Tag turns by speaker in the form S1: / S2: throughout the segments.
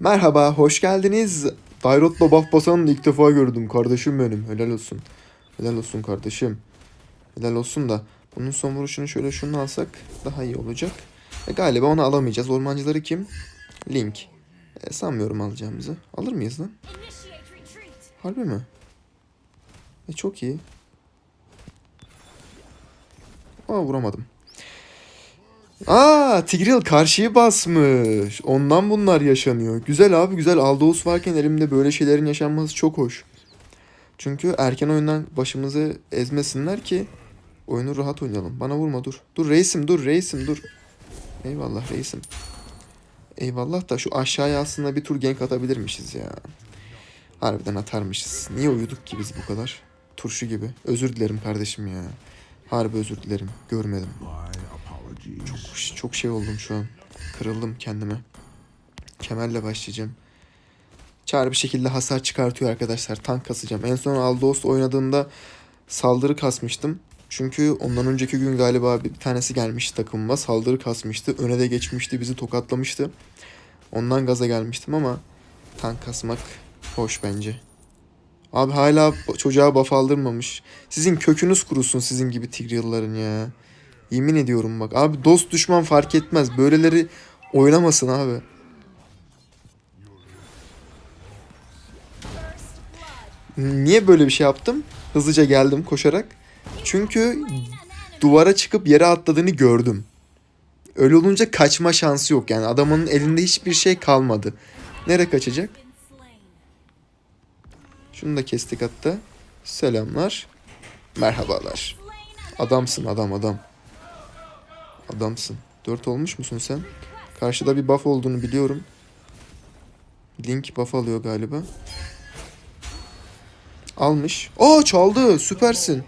S1: Merhaba, hoş geldiniz. Dairot'la buff basanı ilk defa gördüm kardeşim benim. Helal olsun. Helal olsun kardeşim. Helal olsun da bunun son vuruşunu şöyle şunu alsak daha iyi olacak. E, galiba onu alamayacağız. Ormancıları kim? Link. E, sanmıyorum alacağımızı. Alır mıyız lan? Harbi mi? E, çok iyi. Aa vuramadım. Aa Tigreal karşıyı basmış. Ondan bunlar yaşanıyor. Güzel abi güzel. Aldous varken elimde böyle şeylerin yaşanması çok hoş. Çünkü erken oyundan başımızı ezmesinler ki oyunu rahat oynayalım. Bana vurma dur. Dur reisim dur reisim dur. Eyvallah reisim. Eyvallah da şu aşağıya aslında bir tur gank atabilirmişiz ya. Harbiden atarmışız. Niye uyuduk ki biz bu kadar? Turşu gibi. Özür dilerim kardeşim ya. Harbi özür dilerim. Görmedim. Çok, çok şey oldum şu an. Kırıldım kendime. Kemerle başlayacağım. Çağrı bir şekilde hasar çıkartıyor arkadaşlar. Tank kasacağım. En son Aldos oynadığımda saldırı kasmıştım. Çünkü ondan önceki gün galiba bir tanesi gelmişti takımıma. Saldırı kasmıştı. Öne de geçmişti. Bizi tokatlamıştı. Ondan gaza gelmiştim ama tank kasmak hoş bence. Abi hala çocuğa buff aldırmamış. Sizin kökünüz kurusun sizin gibi Tigreal'ların ya. Yemin ediyorum bak. Abi dost düşman fark etmez. Böyleleri oynamasın abi. Niye böyle bir şey yaptım? Hızlıca geldim koşarak. Çünkü duvara çıkıp yere atladığını gördüm. Öyle olunca kaçma şansı yok. Yani adamın elinde hiçbir şey kalmadı. Nereye kaçacak? Şunu da kestik hatta. Selamlar. Merhabalar. Adamsın adam adam. Adamsın. Dört olmuş musun sen? Karşıda bir buff olduğunu biliyorum. Link buff alıyor galiba. Almış. Aa çaldı. Süpersin.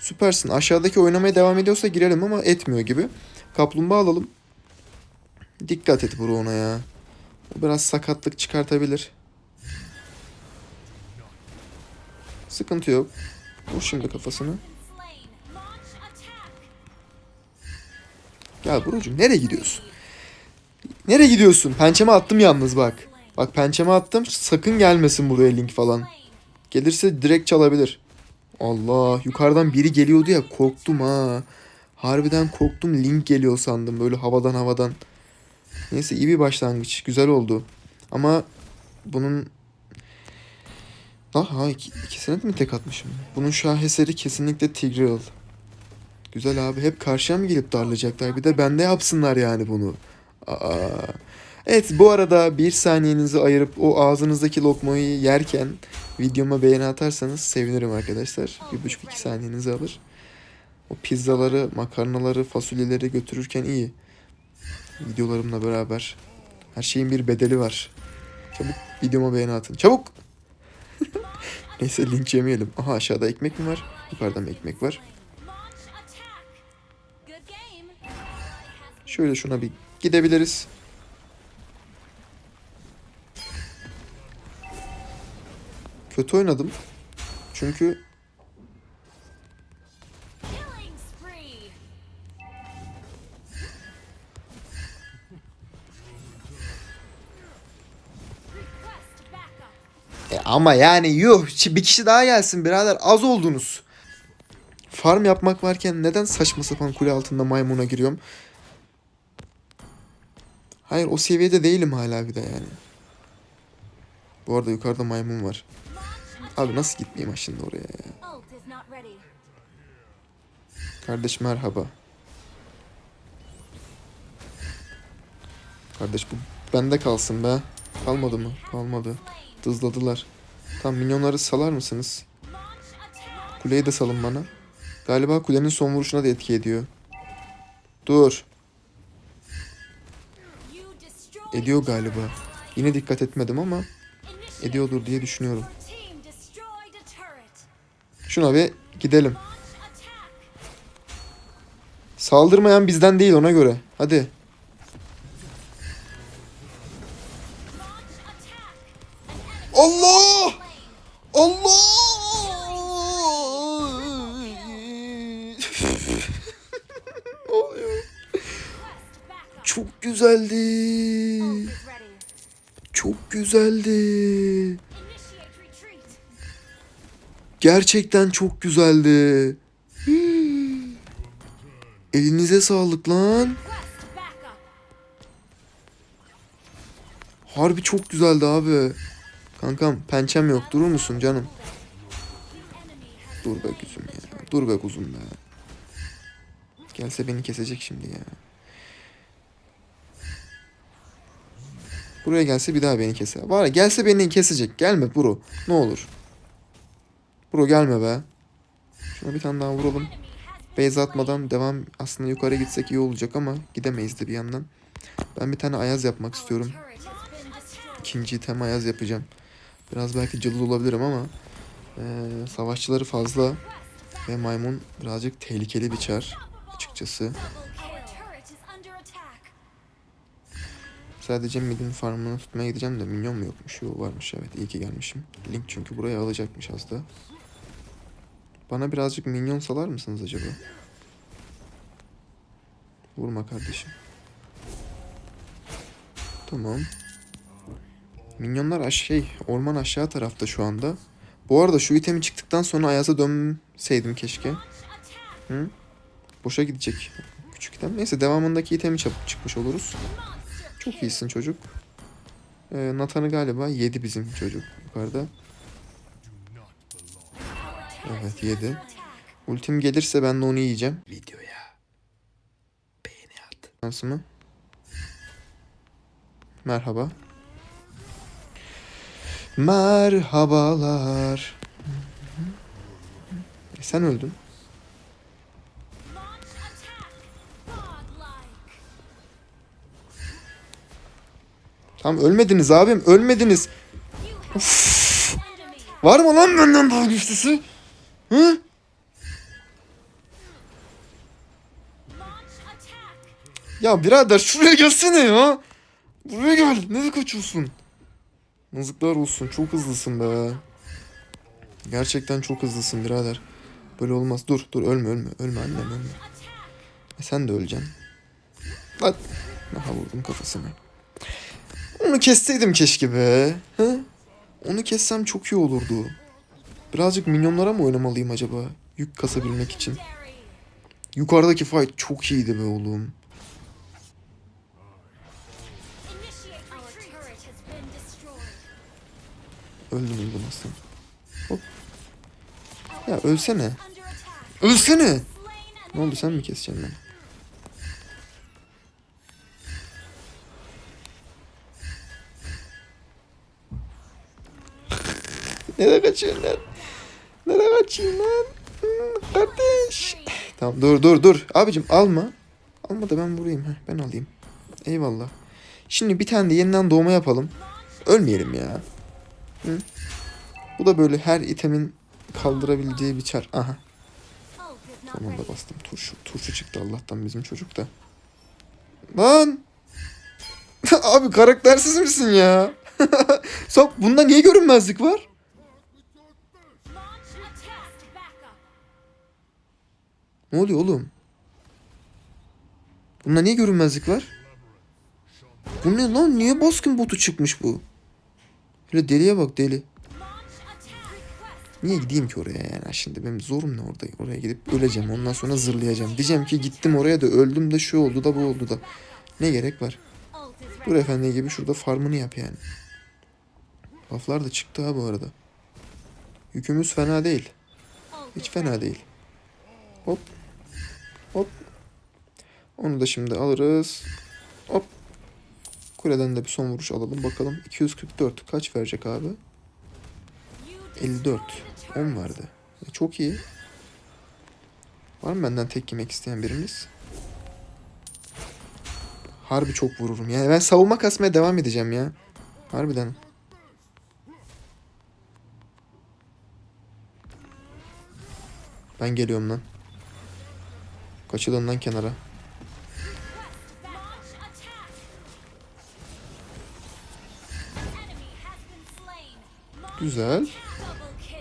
S1: Süpersin. Aşağıdaki oynamaya devam ediyorsa girelim ama etmiyor gibi. Kaplumbağa alalım. Dikkat et bro ona ya. O biraz sakatlık çıkartabilir. Sıkıntı yok. Vur şimdi kafasını. Gel Burcu'm nereye gidiyorsun? Nereye gidiyorsun? Pençeme attım yalnız bak. Bak pençeme attım sakın gelmesin buraya link falan. Gelirse direkt çalabilir. Allah yukarıdan biri geliyordu ya korktum ha. Harbiden korktum link geliyor sandım böyle havadan havadan. Neyse iyi bir başlangıç güzel oldu. Ama bunun Aha iki, ikisine de mi tek atmışım? Bunun şaheseri kesinlikle Tigreal. Güzel abi hep karşıya mı gelip darlayacaklar? Bir de bende yapsınlar yani bunu. Aa. Evet bu arada bir saniyenizi ayırıp o ağzınızdaki lokmayı yerken videoma beğeni atarsanız sevinirim arkadaşlar. Bir buçuk iki saniyenizi alır. O pizzaları, makarnaları, fasulyeleri götürürken iyi. Videolarımla beraber. Her şeyin bir bedeli var. Çabuk videoma beğeni atın. Çabuk! Neyse linç yemeyelim. Aha aşağıda ekmek mi var? Yukarıda mı ekmek var? Şöyle şuna bir gidebiliriz. Kötü oynadım. Çünkü. E ama yani yuh bir kişi daha gelsin birader az oldunuz. Farm yapmak varken neden saçma sapan kule altında maymuna giriyorum? Hayır o seviyede değilim hala bir de yani. Bu arada yukarıda maymun var. Abi nasıl gitmeyeyim ha şimdi oraya ya? Kardeş merhaba. Kardeş bu bende kalsın be. Kalmadı mı? Kalmadı. Dızladılar. Tamam minyonları salar mısınız? Kuleyi de salın bana. Galiba kulenin son vuruşuna da etki ediyor. Dur. Ediyor galiba. Yine dikkat etmedim ama ediyordur diye düşünüyorum. Şuna bir gidelim. Saldırmayan bizden değil ona göre. Hadi. Allah! Allah! Çok güzeldi. Çok güzeldi. Gerçekten çok güzeldi. Elinize sağlık lan. Harbi çok güzeldi abi. Kankam pençem yok durur musun canım? Dur be kuzum ya. Dur be kuzum be. Gelse beni kesecek şimdi ya. Buraya gelse bir daha beni keser. Var ya gelse beni kesecek. Gelme bro. Ne olur. Bro gelme be. Şuna bir tane daha vuralım. Base atmadan devam aslında yukarı gitsek iyi olacak ama gidemeyiz de bir yandan. Ben bir tane ayaz yapmak istiyorum. İkinci item ayaz yapacağım. Biraz belki cılız olabilirim ama eee, savaşçıları fazla ve maymun birazcık tehlikeli bir çar açıkçası. Sadece midin farmını tutmaya gideceğim de minyon mu yokmuş? Yok varmış evet iyi ki gelmişim. Link çünkü buraya alacakmış az da. Bana birazcık minyon salar mısınız acaba? Vurma kardeşim. Tamam. Minyonlar aş şey orman aşağı tarafta şu anda. Bu arada şu itemi çıktıktan sonra Ayaz'a dönseydim keşke. Hı? Boşa gidecek. Küçük item. Neyse devamındaki itemi çabuk çıkmış oluruz. Çok iyisin çocuk. Ee, Nathan'ı galiba yedi bizim çocuk yukarıda. Evet yedi. Ultim gelirse ben de onu yiyeceğim. Videoya beğeni at. Şansımı. Merhaba. Merhabalar. E, sen öldün. Tamam ölmediniz abim ölmediniz.
S2: Enemy.
S1: Var mı lan benden daha güçlüsü? Hı? Ya birader şuraya gelsene ya. Buraya gel. Nereye kaçıyorsun? Yazıklar olsun. Çok hızlısın be. Gerçekten çok hızlısın birader. Böyle olmaz. Dur dur ölme ölme. Ölme annem ölme. E, sen de öleceksin. Lan. Aha vurdum kafasına. Onu kesseydim keşke be. Hı? Onu kessem çok iyi olurdu. Birazcık minyonlara mı oynamalıyım acaba? Yük kasabilmek için. Yukarıdaki fight çok iyiydi be oğlum. Öldüm öldüm aslan. Hop. Ya ölsene. Ölsene. Ne oldu sen mi keseceksin beni? Nereye kaçıyorsun lan? Nereye kaçıyorsun lan? Kardeş. Tamam dur dur dur. Abicim alma. Alma da ben vurayım. Heh, ben alayım. Eyvallah. Şimdi bir tane de yeniden doğma yapalım. Ölmeyelim ya. Hı? Bu da böyle her itemin kaldırabileceği bir çar. Aha. Sonunda
S2: ready.
S1: bastım. Turşu, turşu çıktı Allah'tan bizim çocuk da. Lan! Abi karaktersiz misin ya? Sok bunda niye görünmezlik var? Ne oluyor oğlum? Bunda niye görünmezlik var? Bu ne lan? Niye baskın botu çıkmış bu? Böyle deliye bak deli. Niye gideyim ki oraya yani şimdi benim zorum ne orada oraya gidip öleceğim ondan sonra zırlayacağım. Diyeceğim ki gittim oraya da öldüm de şu oldu da bu oldu da. Ne gerek var? Dur efendi gibi şurada farmını yap yani. Bufflar da çıktı ha bu arada. Yükümüz fena değil. Hiç fena değil. Hop. Hop. Onu da şimdi alırız. Hop. Kuleden de bir son vuruş alalım bakalım. 244 kaç verecek abi?
S2: You
S1: 54.
S2: destroyed the
S1: 10
S2: turret.
S1: verdi. E, çok iyi. Var mı benden tek yemek isteyen birimiz? Harbi çok vururum. Yani ben savunma kasmaya devam edeceğim ya. Harbiden. Ben geliyorum lan. Kaçılın lan kenara. Güzel.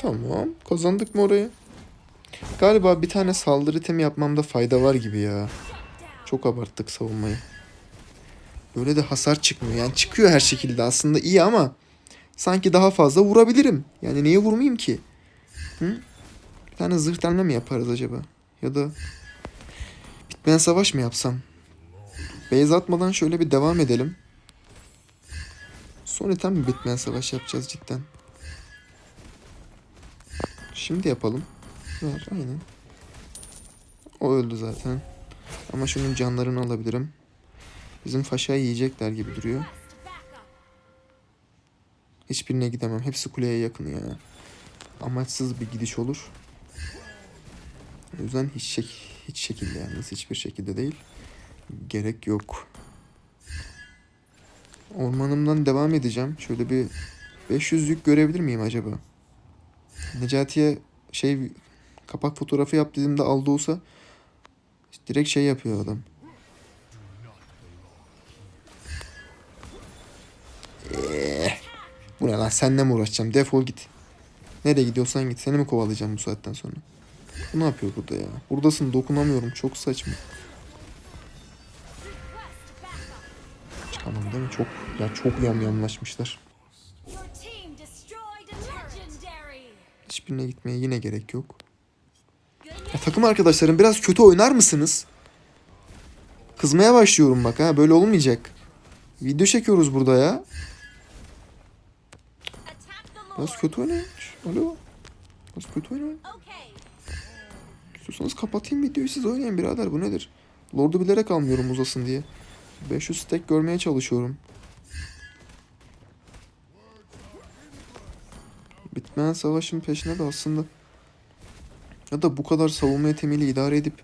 S1: Tamam. Kazandık mı orayı? Galiba bir tane saldırı temi yapmamda fayda var gibi ya. Çok abarttık savunmayı. Böyle de hasar çıkmıyor. Yani çıkıyor her şekilde aslında iyi ama sanki daha fazla vurabilirim. Yani niye vurmayayım ki? Hı? Bir tane zırhlanma mı yaparız acaba? Ya da bitmeyen savaş mı yapsam? Beyaz atmadan şöyle bir devam edelim. Son item mi bitmeyen savaş yapacağız cidden? Şimdi yapalım. Ver aynen. O öldü zaten. Ama şunun canlarını alabilirim. Bizim faşayı yiyecekler gibi duruyor. Hiçbirine gidemem. Hepsi kuleye yakın ya. Amaçsız bir gidiş olur. O yüzden hiç şek hiç şekilde yalnız hiçbir şekilde değil. Gerek yok. Ormanımdan devam edeceğim. Şöyle bir 500'lük görebilir miyim acaba? Necati'ye şey kapak fotoğrafı yap dediğimde aldı olsa direkt şey yapıyor adam. Eh, bu ne lan senle mi uğraşacağım defol git. Nereye gidiyorsan git seni mi kovalayacağım bu saatten sonra. Bu ne yapıyor burada ya? Buradasın dokunamıyorum çok saçma. Çıkamam değil mi? Çok ya çok yamyamlaşmışlar. Hiçbirine gitmeye yine gerek yok. Ya, takım arkadaşlarım biraz kötü oynar mısınız? Kızmaya başlıyorum bak ha böyle olmayacak. Video çekiyoruz burada ya. Biraz kötü oynayın. Alo. Biraz kötü oynayın. İstiyorsanız kapatayım videoyu siz oynayın birader bu nedir? Lord'u bilerek almıyorum uzasın diye. 500 stack görmeye çalışıyorum. Bitmeyen savaşın peşine de aslında ya da bu kadar savunma itemiyle idare edip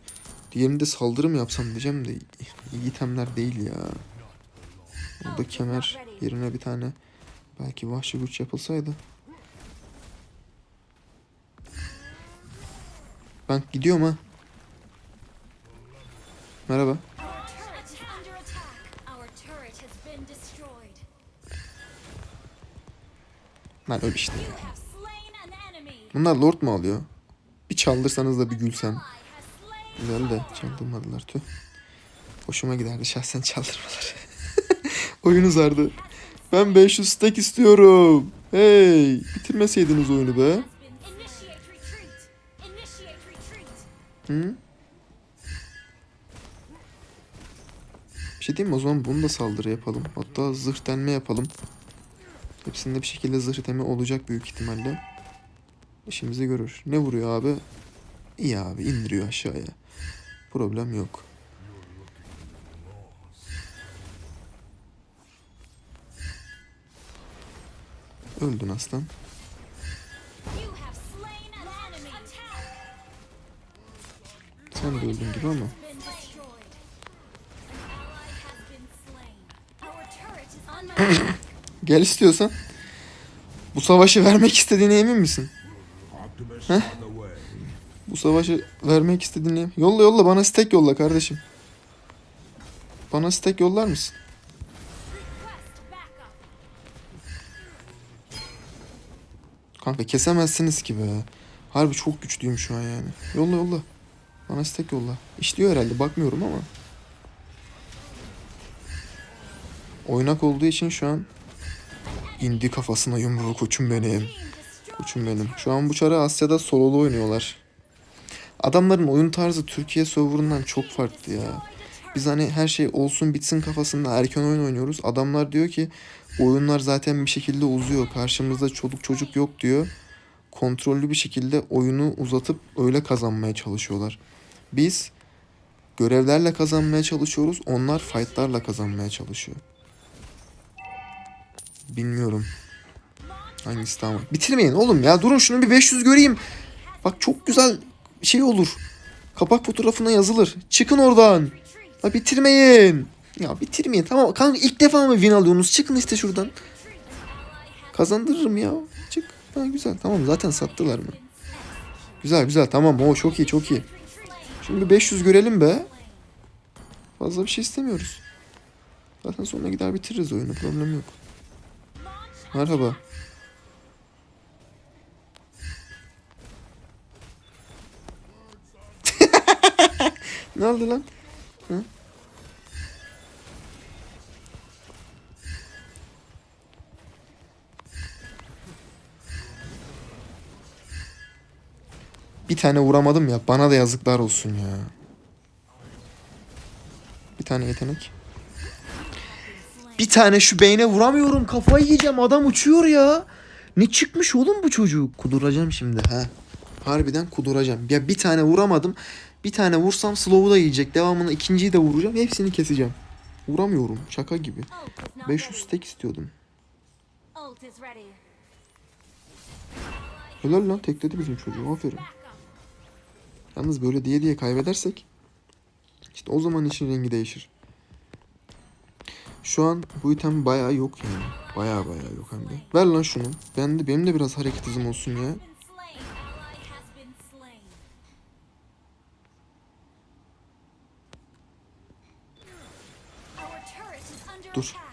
S1: diğerini de saldırı mı yapsam diyeceğim de iyi itemler değil ya. Burada kemer yerine bir tane belki vahşi güç yapılsaydı.
S2: Turret has been destroyed.
S1: Lan öl işte. Bunlar lord mu alıyor? Bir çaldırsanız da bir gülsem. Güzel de çaldırmadılar tüh. Hoşuma giderdi şahsen çaldırmalar. Oyun uzardı. Ben 500 stack istiyorum. Hey, bitirmeseydiniz oyunu be. Hı? Bir şey diyeyim mi? O zaman bunu da saldırı yapalım. Hatta zırh denme yapalım. Hepsinde bir şekilde zırh deme olacak büyük ihtimalle. İşimizi görür. Ne vuruyor abi? İyi abi indiriyor aşağıya. Problem yok. Öldün aslan. Sen de öldün gibi ama. Gel istiyorsan. Bu savaşı vermek istediğine emin misin?
S3: Way.
S1: Bu savaşı vermek istediğini... Yolla yolla bana stack yolla kardeşim. Bana stack yollar mısın? Kanka kesemezsiniz ki be. Harbi çok güçlüyüm şu an yani. Yolla yolla. Bana stack yolla. İşliyor herhalde bakmıyorum ama. Oynak olduğu için şu an indi kafasına yumruğu koçum benim. Koçum benim. Şu an bu çare Asya'da sololu oynuyorlar. Adamların oyun tarzı Türkiye serverından çok farklı ya. Biz hani her şey olsun bitsin kafasında erken oyun oynuyoruz. Adamlar diyor ki oyunlar zaten bir şekilde uzuyor. Karşımızda çoluk çocuk yok diyor. Kontrollü bir şekilde oyunu uzatıp öyle kazanmaya çalışıyorlar. Biz görevlerle kazanmaya çalışıyoruz. Onlar fightlarla kazanmaya çalışıyor. Bilmiyorum. Hangisi tamam. Bitirmeyin oğlum ya. Durun şunu bir 500 göreyim. Bak çok güzel şey olur. Kapak fotoğrafına yazılır. Çıkın oradan. Ha bitirmeyin. Ya bitirmeyin. Tamam kanka ilk defa mı win alıyorsunuz? Çıkın işte şuradan. Kazandırırım ya. Çık. Ha güzel. Tamam zaten sattılar mı? Güzel güzel tamam. O çok iyi çok iyi. Şimdi bir 500 görelim be. Fazla bir şey istemiyoruz. Zaten sonra gider bitiririz oyunu. Problem yok. Merhaba. ne oldu lan? Hı? Bir tane vuramadım ya. Bana da yazıklar olsun ya. Bir tane yetenek. Bir tane şu beyne vuramıyorum. Kafayı yiyeceğim. Adam uçuyor ya. Ne çıkmış oğlum bu çocuk? Kuduracağım şimdi ha. Harbiden kuduracağım. Ya bir tane vuramadım. Bir tane vursam slow'u da yiyecek. Devamını ikinciyi de vuracağım. Hepsini keseceğim. Vuramıyorum. Şaka gibi.
S2: Ult is not
S1: 500
S2: ready.
S1: stack istiyordum. Helal lan tekledi bizim çocuğu. Aferin. Yalnız böyle diye diye kaybedersek işte o zaman işin rengi değişir. Şu an bu item bayağı yok yani. Bayağı bayağı yok hem de. Ver lan şunu. Ben de benim de biraz hareket hızım olsun ya.
S2: Been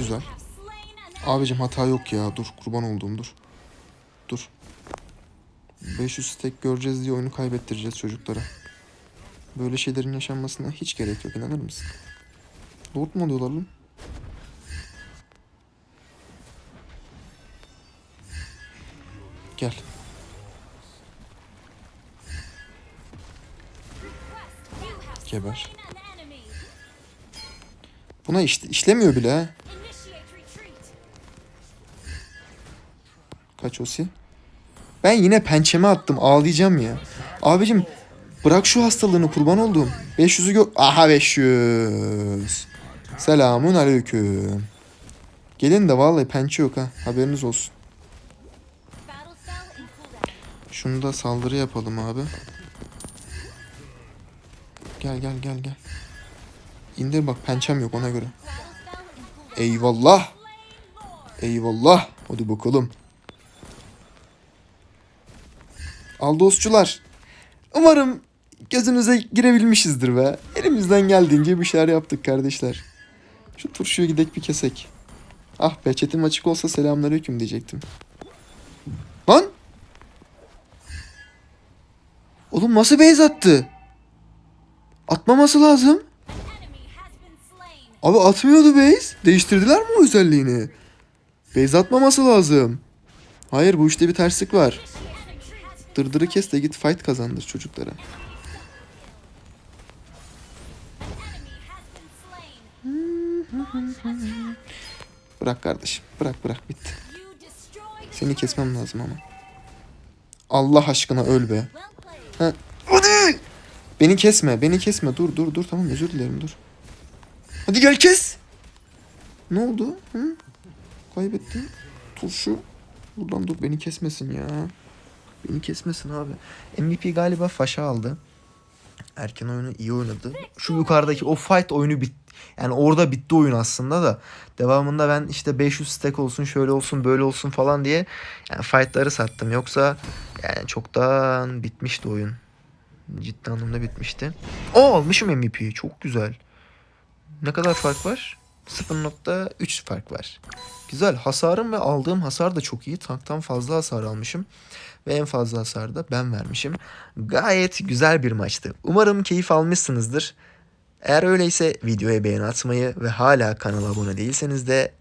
S1: Güzel. Abicim hata yok ya. Dur kurban olduğum dur. Dur. 500 stack göreceğiz diye oyunu kaybettireceğiz çocuklara. Böyle şeylerin yaşanmasına hiç gerek yok inanır mısın? Lord mu oluyorlar lan? Gel. Geber. Buna işte işlemiyor bile ha. Kaç osi? Ben yine pençeme attım. Ağlayacağım ya. Abicim bırak şu hastalığını kurban olduğum. 500'ü gör... Aha 500. Selamun aleyküm. Gelin de vallahi pençe yok ha. Haberiniz olsun. Şunu da saldırı yapalım abi. Gel gel gel gel. İndir bak pençem yok ona göre. Eyvallah. Eyvallah. Hadi bakalım. Aldosçular. Umarım gözünüze girebilmişizdir be. Elimizden geldiğince bir şeyler yaptık kardeşler. Şu turşuyu gidek bir kesek. Ah be chatim açık olsa selamünaleyküm diyecektim. Lan! Oğlum nasıl base attı? Atmaması lazım. Abi atmıyordu base. Değiştirdiler mi o özelliğini? Base atmaması lazım. Hayır bu işte bir terslik var. Dırdırı kes de git fight kazandır çocuklara. Bırak kardeşim. Bırak bırak bitti. Seni kesmem lazım ama. Allah aşkına öl be. Hadi. Beni kesme. Beni kesme. Dur dur dur. Tamam özür dilerim dur. Hadi gel kes. Ne oldu? Hı? Kaybettin. Turşu. Buradan dur beni kesmesin ya. Beni kesmesin abi. MVP galiba Faşa aldı. Erken oyunu iyi oynadı. Şu yukarıdaki o fight oyunu bit yani orada bitti oyun aslında da devamında ben işte 500 stack olsun şöyle olsun böyle olsun falan diye yani fightları sattım. Yoksa yani çoktan bitmişti oyun. Ciddi anlamda bitmişti. O almışım MVP'yi. Çok güzel. Ne kadar fark var? 0.3 fark var. Güzel. Hasarım ve aldığım hasar da çok iyi. Tanktan fazla hasar almışım. Ve en fazla hasar da ben vermişim. Gayet güzel bir maçtı. Umarım keyif almışsınızdır. Eğer öyleyse videoya beğeni atmayı ve hala kanala abone değilseniz de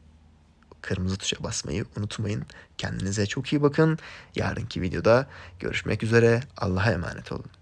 S1: kırmızı tuşa basmayı unutmayın. Kendinize çok iyi bakın. Yarınki videoda görüşmek üzere. Allah'a emanet olun.